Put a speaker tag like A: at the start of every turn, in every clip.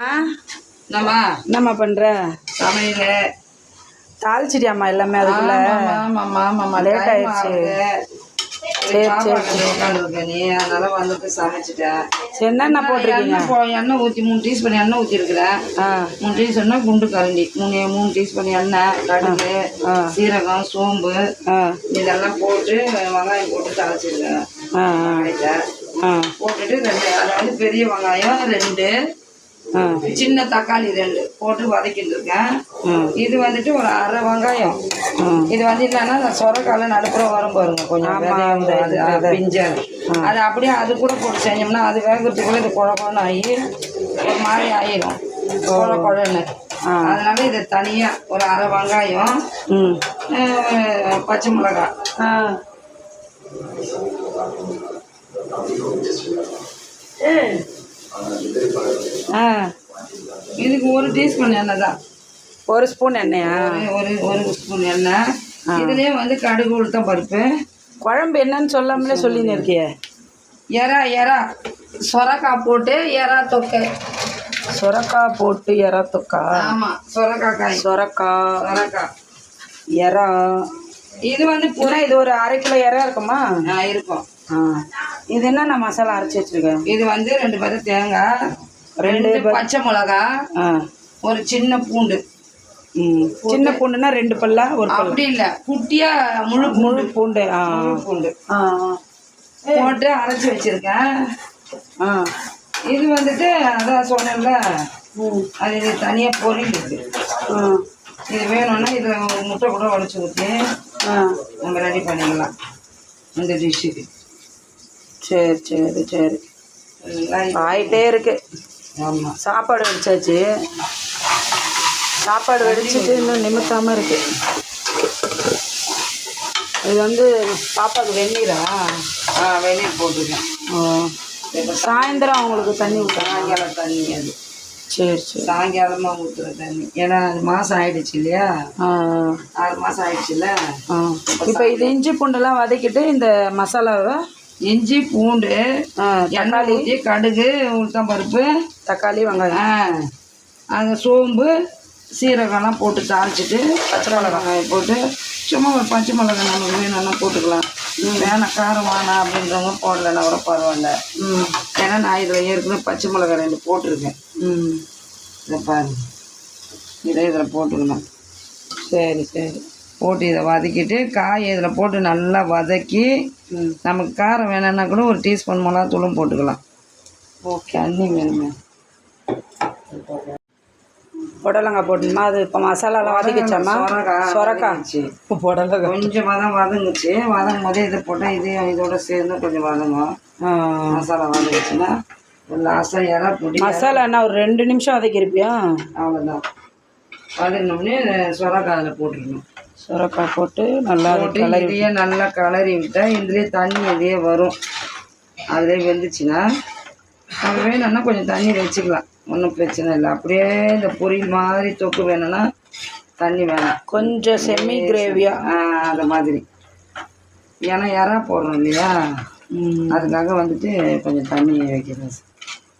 A: என்னம்மா?
B: பண்ற?
A: சமையல்.
B: தாளிச்சிட்டியாம்மா எல்லாமே அதுக்குள்ள? Late ஆயிடுச்சு. சரி, சரி,
A: அதனால வந்துட்டு சமைச்சிட்டேன்
B: என்னென்ன போட்டிருக்கீங்க?
A: எண்ணெய் ஊற்றி மூணு டீஸ்பூன் எண்ணெய் ஊற்றிருக்கிறேன் மூணு டீஸ்பூன்னா குண்டு கரண்டி. மூணு மூணு டீஸ்பூன் எண்ணெய் கடுகு. சீரகம் சோம்பு. இதெல்லாம் போட்டு வெங்காயம் போட்டு தாளிச்சிருக்கேன். போட்டுட்டு ரெண்டு அதாவது பெரிய வெங்காயம் ரெண்டு சின்ன தக்காளி ரெண்டு போட்டு வதக்கிட்டு இருக்கேன். இது வந்துட்டு ஒரு அரை வெங்காயம். இது வந்து என்னன்னா அந்த சொரக்கால நடுப்புற வரும் பாருங்க கொஞ்சம்
B: அந்த
A: அது அப்படியே அது கூட போட்டு செஞ்சோம்னா அது வேகிறதுக்குள்ள இது குழ குழன்னு ஆகி ஒரு மாதிரி ஆயிடும் குழ குழன்னு.
B: ஆ.
A: அதனால இது தனியா ஒரு அரை வெங்காயம் பச்சை மிளகாய்.
B: ஆ. ஆ.
A: இதுக்கு ஒரு டீஸ்பூன் எண்ணெய் தான்.
B: ஒரு ஸ்பூன் எண்ணெயா?
A: ஒரு ஒரு ஸ்பூன் எண்ணெய். இதுலயே வந்து கடுகு உளுத்தம் பருப்பு.
B: குழம்பு என்னன்னு சொல்லாமலே சொல்லின்னு இருக்கியே
A: எறா எறா. சொரக்காய் போட்டு எறா தொக்கை.
B: சுரக்காய் போட்டு எறா தொக்கா?
A: ஆமா சொரக்காய் காய்.
B: சுரக்காய்
A: சொரக்காய்.
B: எறா.
A: இது வந்து பு-
B: புறா இது ஒரு அரை கிலோ எறா இருக்குமா?
A: ஆ, இருக்கும்.
B: ஆ. இது என்ன நான் மசாலா அரைச்சி வச்சிருக்கேன்
A: இது வந்து ரெண்டு பத்து தேங்காய் ரெண்டு பச்சை மிளகா ஒரு சின்ன பூண்டு.
B: சின்ன பூண்டுனா ரெண்டு பல்லா ஒரு
A: அப்படி இல்ல. குட்டியா முழு
B: முழு பூண்டு. ஆ.
A: முழு பூண்டு. போட்டு அரைச்சி வச்சிருக்கேன். இது வந்துட்டு அதான் சொன்னேன்ல அது இது தனியா பொரியல் இது வேணும்னா இதுல முட்டை கூட உடச்சி ஊற்றி நம்ம ரெடி பண்ணிக்கலாம். இந்த டிஷ்ஷுக்கு
B: சரி சரி சரி. ஆயிட்டே இருக்கு.
A: ஆமாம்
B: சாப்பாடு வடிச்சாச்சு சாப்பாடு வடிச்சிட்டு இன்னும் நிமித்தாம இருக்கு. இது வந்து பாப்பாவுக்கு வெந்நீரா?
A: ஆ வெளியே போட்டுருக்கேன்.
B: ஓ. சாயந்தரம் அவங்களுக்கு தண்ணி ஊற்றா
A: சாயங்காலம் தண்ணி அது.
B: சரி சரி.
A: சாயங்காலமா ஊற்றுற தண்ணி. ஏன்னா அது மாதம் ஆயிடுச்சு இல்லையா?
B: ஆ
A: ஆறு மாதம் ஆயிடுச்சுல்ல?
B: ஆ. இப்போ இது இஞ்சி பூண்டெல்லாம் வதக்கிட்டு இந்த மசாலாவை
A: இஞ்சி பூண்டு எண்ணெய் ஊற்றி கடுகு உளுத்தம் பருப்பு
B: தக்காளி வெங்காயம்.
A: அந்த சோம்பு சீரகம்லாம் போட்டு தாளிச்சிட்டு பச்சை மிளகாய் போட்டு சும்மா ஒரு பச்சை மிளகாய் நமக்கு வேணும்னா போட்டுக்கலாம். வேணாம் காரம் வேணாம் அப்படின்றவங்க போடலைன்னா கூட பரவாயில்ல.
B: ம்.
A: ஏன்னா நான் இதில் ஏற்கனவே பச்சை மிளகாய் ரெண்டு போட்டிருக்கேன்.
B: ம்.
A: இதை பாருங்க இதை இதில் போட்டுக்கணும்.
B: சரி சரி.
A: போட்டு இதை வதக்கிட்டு காயை இதில் போட்டு நல்லா வதக்கி நமக்கு காரம் வேணும்னா கூட ஒரு டீஸ்பூன் மிளகாத்தூளும் போட்டுக்கலாம்.
B: ஓகே
A: தண்ணி வேணுமே
B: புடலங்காய் போடணுமா அது இப்போ மசாலாலாம் வதக்கிச்சாமா
A: சொரக்காய் வதங்கிச்சு.
B: புடலங்காய்
A: கொஞ்சமாக தான் வதங்குச்சு. வதங்கும் போதே இதை போட்டால் இதையும் இதோட சேர்ந்து கொஞ்சம் வதங்கும். மசாலா வதங்குச்சுன்னா லாஸ்ட்டாக இறா பொடி
B: மசாலா என்ன ஒரு ரெண்டு நிமிஷம் வதக்கிருப்பியா
A: அவ்வளோதான் வதங்கினோடனே சொரக்காய் அதில் போட்டுடணும்.
B: சுரக்காய் போட்டு நல்லா
A: போட்டு இதையே நல்லா கலரி விட்டா இதுலேயே தண்ணி இதே வரும். அதிலே வெந்துச்சுன்னா நம்ம வேணும்னா கொஞ்சம் தண்ணி வச்சுக்கலாம். ஒன்றும் பிரச்சனை இல்லை. அப்படியே இந்த பொரியல் மாதிரி தொக்கு வேணும்னா தண்ணி வேணாம்.
B: கொஞ்சம் செமி கிரேவியா
A: ஆ, அந்த மாதிரி. ஏன்னா இறா போடுறோம் இல்லையா? அதுக்காக வந்துட்டு கொஞ்சம் தண்ணி வைக்கிறேன்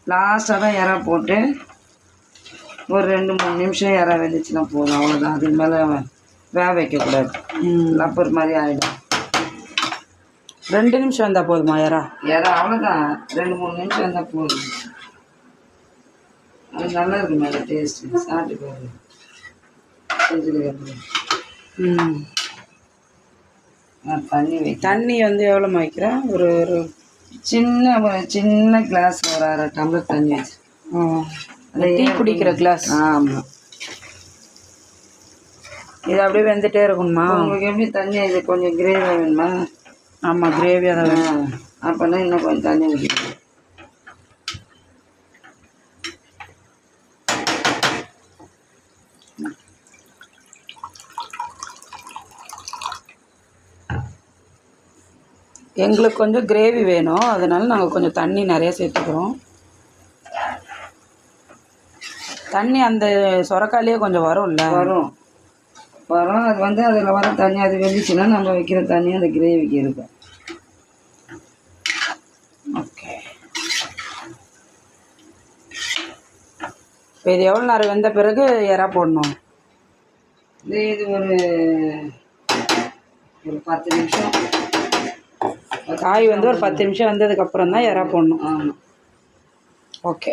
A: லாஸ்ட்டாக தான் இறா போட்டு ஒரு ரெண்டு மூணு நிமிஷம் இறா வெந்துச்சுன்னா போதும். அவ்வளோதான் அதுக்கு மேலே வேக வைக்கக்கூடாது.
B: ம்.
A: லப்பர் மாதிரி ஆகிடும்
B: ரெண்டு நிமிஷம் வந்தால் போதுமா யாரா
A: இறா அவ்வளோதான் ரெண்டு மூணு நிமிஷம் இருந்தால் போதும். அது நல்லா இருக்கு மேலே டேஸ்ட்டு சாப்பிட்டு செஞ்சதுக்கு
B: ம்.
A: தண்ணி வைக்க
B: தண்ணி வந்து எவ்வளோமா வைக்கிறேன் ஒரு ஒரு
A: சின்ன சின்ன கிளாஸ் ஒரு அரை டம்ளர் தண்ணி வச்சு
B: டீ குடிக்கிற கிளாஸ்
A: ஆமாம்
B: இது அப்படியே வெந்துட்டே இருக்கணுமா
A: உங்களுக்கு எப்படி தண்ணி இது கொஞ்சம் கிரேவியாக வேணுமா?
B: ஆமாம் கிரேவியாக தான் வேணும்.
A: அப்போனா இன்னும் கொஞ்சம் தண்ணி ஊற்றிக்கணும்
B: எங்களுக்கு கொஞ்சம் கிரேவி வேணும். அதனால நாங்கள் கொஞ்சம் தண்ணி நிறைய சேர்த்துக்கிறோம். தண்ணி அந்த சொரக்காயிலே கொஞ்சம் வரும்ல?
A: வரும். வரும். அது வந்து அதில் வர தண்ணி அது வெந்துச்சுன்னா நம்ம வைக்கிற தண்ணி அந்த கிரேவிக்கு இருக்கும்
B: ஓகே இப்போ இது எவ்வளோ நேரம் வெந்த பிறகு எறா போடணும்?
A: இது இது ஒரு ஒரு பத்து நிமிஷம்.
B: காய் வந்து ஒரு பத்து நிமிஷம் வந்ததுக்கப்புறம் தான் எறா போடணும்.
A: ஆமாம்
B: ஓகே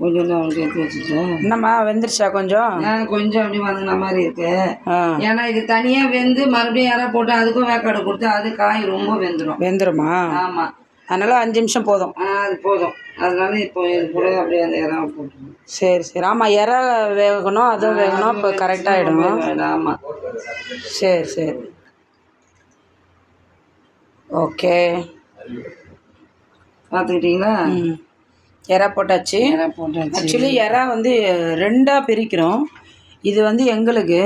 A: கொஞ்சம் தான் எடுத்து வச்சுட்டேன்
B: என்னம்மா வெந்துருச்சா கொஞ்சம்?
A: நான் கொஞ்சம் அப்படி வதங்கின மாதிரி இருக்கு.
B: ஆ.
A: ஏன்னா இது தனியாக வெந்து மறுபடியும் யாரா போட்டு அதுக்கும் வேக்காடு கொடுத்து அது காய் ரொம்ப வெந்துடும்
B: வெந்துருமா?
A: ஆமாம்
B: அதனால அஞ்சு நிமிஷம் போதும்.
A: அது போதும். அதனால இப்போ இது கூட அப்படியே அந்த இறாவை போட்டுருவோம்
B: சரி சரி. ஆமாம் எறா வேகணும் அதுவும் வேகணும். இப்போ கரெக்டாகிடும்
A: ஆமாம்
B: சரி சரி. ஓகே
A: பார்த்துக்கிட்டீங்களா?
B: ம். எறா போட்டாச்சு. ஆக்சுவலி எறா வந்து ரெண்டாக பிரிக்கிறோம். இது வந்து எங்களுக்கு.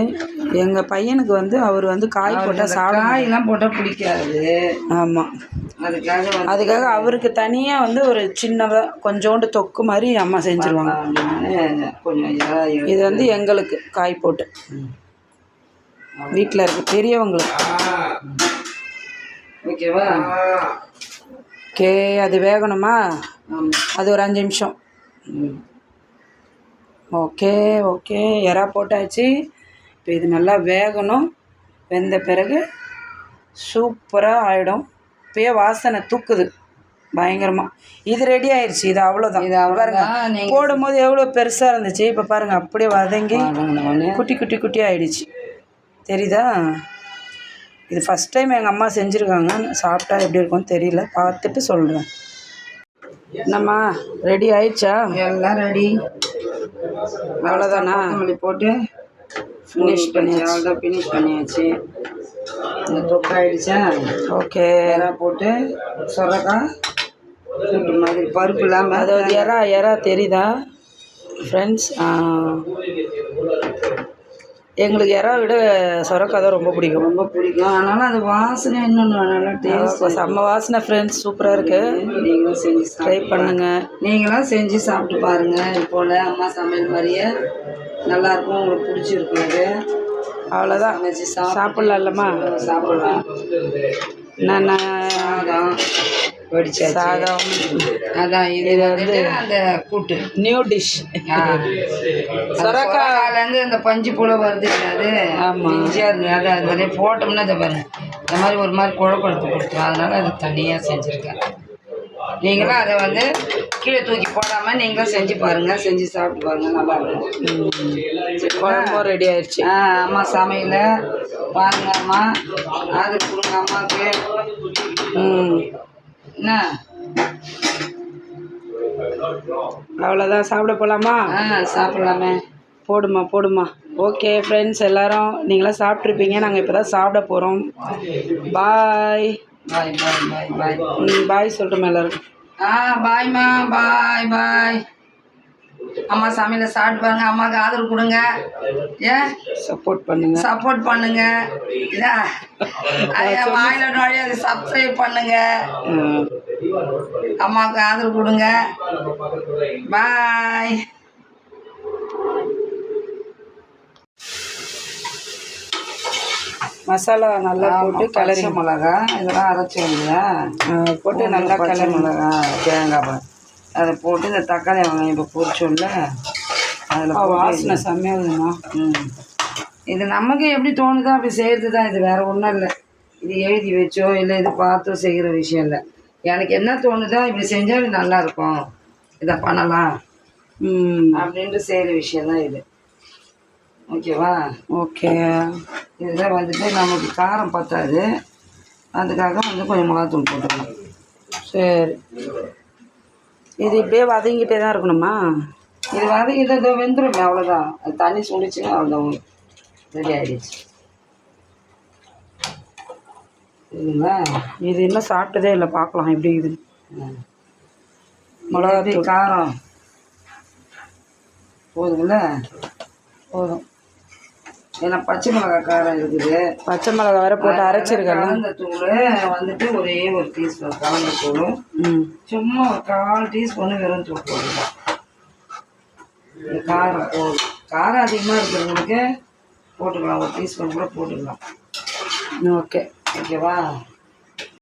B: எங்கள் பையனுக்கு வந்து அவர் வந்து காய் போட்டால் சாப்பிட
A: காயெல்லாம் போட்டால் பிடிக்காது
B: ஆமாம்
A: அதுக்காக
B: அதுக்காக அவருக்கு தனியாக வந்து ஒரு சின்னதாக கொஞ்சோண்டு தொக்கு மாதிரி அம்மா செஞ்சுருவாங்க. இது வந்து எங்களுக்கு காய் போட்டு. வீட்டில் இருக்கு. பெரியவங்களுக்கு.
A: ஓகேவா?
B: ஓகே அது வேகணுமா? அது ஒரு அஞ்சு நிமிஷம். Okay okay. எறா போட்டாச்சு. இப்போ இது நல்லா வேகணும். வெந்த பிறகு சூப்பராக ஆகிடும் இப்பயே வாசனை தூக்குது. பயங்கரமாக இது ரெடி ஆயிடுச்சு இது அவ்வளோதான்
A: இது
B: பாருங்க. போடும்போது எவ்வளோ பெருசாக இருந்துச்சு. இப்போ பாருங்கள் அப்படியே வதங்கி குட்டி குட்டி குட்டி ஆயிடுச்சு. தெரியுதா? இது ஃபஸ்ட் டைம் எங்கள் அம்மா செஞ்சுருக்காங்க. சாப்பிட்டா எப்படி இருக்கும்னு தெரியல. பார்த்துட்டு சொல்கிறேன் என்னம்மா ரெடி ஆயிடுச்சா?
A: எல்லாம் ரெடி
B: அவ்வளோதானா
A: கொத்தமல்லி போட்டு ஃபினிஷ் பண்ணியாச்சு. அவ்வளோதான் ஃபினிஷ் பண்ணியாச்சு. இந்த தொக்காயிடுச்சா
B: ஓகே.
A: எறா போட்டு சொரக்காய் மாதிரி பருப்பு இல்லாமல்
B: அதாவது எறா எறா தெரியுதா? ஃப்ரெண்ட்ஸ் எங்களுக்கு எறா விட சொரக்காய் தான் ரொம்ப பிடிக்கும்.
A: ரொம்ப பிடிக்கும். ஆனாலும் அது வாசனை இன்னொன்று நல்லா டேஸ்ட்
B: செம்ம வாசனை ஃப்ரெண்ட்ஸ் சூப்பராக இருக்குது
A: நீங்களும் செஞ்சு
B: ட்ரை பண்ணுங்கள்
A: நீங்களும் செஞ்சு சாப்பிட்டு பாருங்க. இது போல் அம்மா சமையல் மாதிரியே நல்லா இருக்கும் உங்களுக்கு பிடிச்சிருக்கும் இது.
B: அவ்வளோதான்
A: சமைச்சு
B: சாப்பிட்லாம்லம்மா.
A: சாப்பிடலாம்.
B: நான்
A: வடிச்சாச்சு.
B: சாதம்.
A: அதான் இது வந்து அந்த கூட்டு.
B: நியூ டிஷ்
A: சொரக்காயிலேருந்து அந்த பஞ்சு போல வருது அது?
B: ஆமா.
A: இஞ்சியாக இருக்கு அதை அது போட்டோம்னா அதை பாருங்க இந்த மாதிரி ஒரு மாதிரி குழப்பெடுத்து கொடுத்துரும் அதனால அது தனியாக செஞ்சுருக்கேன். நீங்களும் அதை வந்து கீழே தூக்கி போடாமல் நீங்களும் செஞ்சு பாருங்கள் செஞ்சு சாப்பிட்டு பாருங்கள் நல்லா இருக்கும்.
B: குழம்பும் ரெடி ஆயிடுச்சு
A: ஆ அம்மா சமையல. பாருங்க அம்மா. அது கொடுங்க அம்மாவுக்கு.
B: ம்.
A: என்ன
B: அவ்வளோதான் சாப்பிட போகலாமா
A: ஆ சாப்பிட்லாமே.
B: போடுமா போடுமா. ஓகே ஃப்ரெண்ட்ஸ் எல்லாரும் நீங்களாம் சாப்பிட்ருப்பீங்க நாங்கள் இப்போ தான் சாப்பிட போகிறோம் பாய்
A: பாய் பாய் பாய் பாய்
B: ம் பாய் சொல்லிட்டோம் எல்லாரும்
A: ஆ பாய்மா பாய் பாய் அம்மா சமையல சாப்பிட்டு பாருங்க. அம்மாவுக்கு ஆதரவு கொடுங்க. ஏன்
B: சப்போர்ட் பண்ணுங்க.
A: சப்போர்ட் பண்ணுங்க. இதா? வாயில நோடி அதை சப்ஸ்கிரைப் பண்ணுங்க. அம்மாவுக்கு ஆதரவு கொடுங்க. பாய்
B: மசாலா நல்லா போட்டு கிளறி.
A: மிளகா இதெல்லாம் அரைச்சோம் இல்லையா?
B: போட்டு நல்லா கிளறி.
A: மிளகா தேங்காய் அதை போட்டு இந்த தக்காளி வெங்காயம் இப்போ பொரிச்சோம்ல அதில்
B: வாசனை செம்மையாகுதுமா
A: ம். இது நமக்கு எப்படி தோணுதோ அப்படி செய்கிறது தான் இது வேறு ஒன்றும் இல்லை. இது எழுதி வச்சோ இல்லை இது பார்த்தோ செய்கிற விஷயம் இல்லை. எனக்கு என்ன தோணுதோ இப்படி செஞ்சால் இது நல்லா இருக்கும். இதை பண்ணலாம்.
B: ம்.
A: அப்படின்ட்டு செய்கிற விஷயம் தான் இது. ஓகேவா?
B: ஓகே.
A: இதில் வந்துட்டு நமக்கு காரம் பத்தாது. அதுக்காக வந்து கொஞ்சம் மிளகாத்தூள் போட்டுக்கலாம்.
B: சரி. இது இப்படியே வதங்கிட்டே தான் இருக்கணுமா?
A: இது வதக்கிட்டு இதோ வெந்துடும் அவ்வளோதான் அது தண்ணி சுண்டிச்சுன்னா அவ்வளோதான் ரெடி ஆகிடுச்சு சரிங்களா
B: இது இன்னும் சாப்பிட்டதே இல்லை பார்க்கலாம் எப்படி இது.
A: மிளகாத்தூள். காரம். போதுங்களா?
B: போதும்.
A: ஏன்னா பச்சை மிளகா காரம் இருக்குது.
B: பச்சை மிளகா வேற போட்டு அரைச்சிருக்கல
A: கலந்த தூள் வந்துட்டு ஒரே ஒரு டீஸ்பூன் கலந்த தூள்.
B: ம்.
A: சும்மா ஒரு கால் டீஸ்பூன் வெறும் தூள் போட்டுக்கலாம் இது காரம் போதும் காரம் அதிகமாக இருக்கிறவங்களுக்கு போட்டுக்கலாம். ஒரு டீஸ்பூன் கூட போட்டுக்கலாம்.
B: ஓகே.
A: ஓகேவா?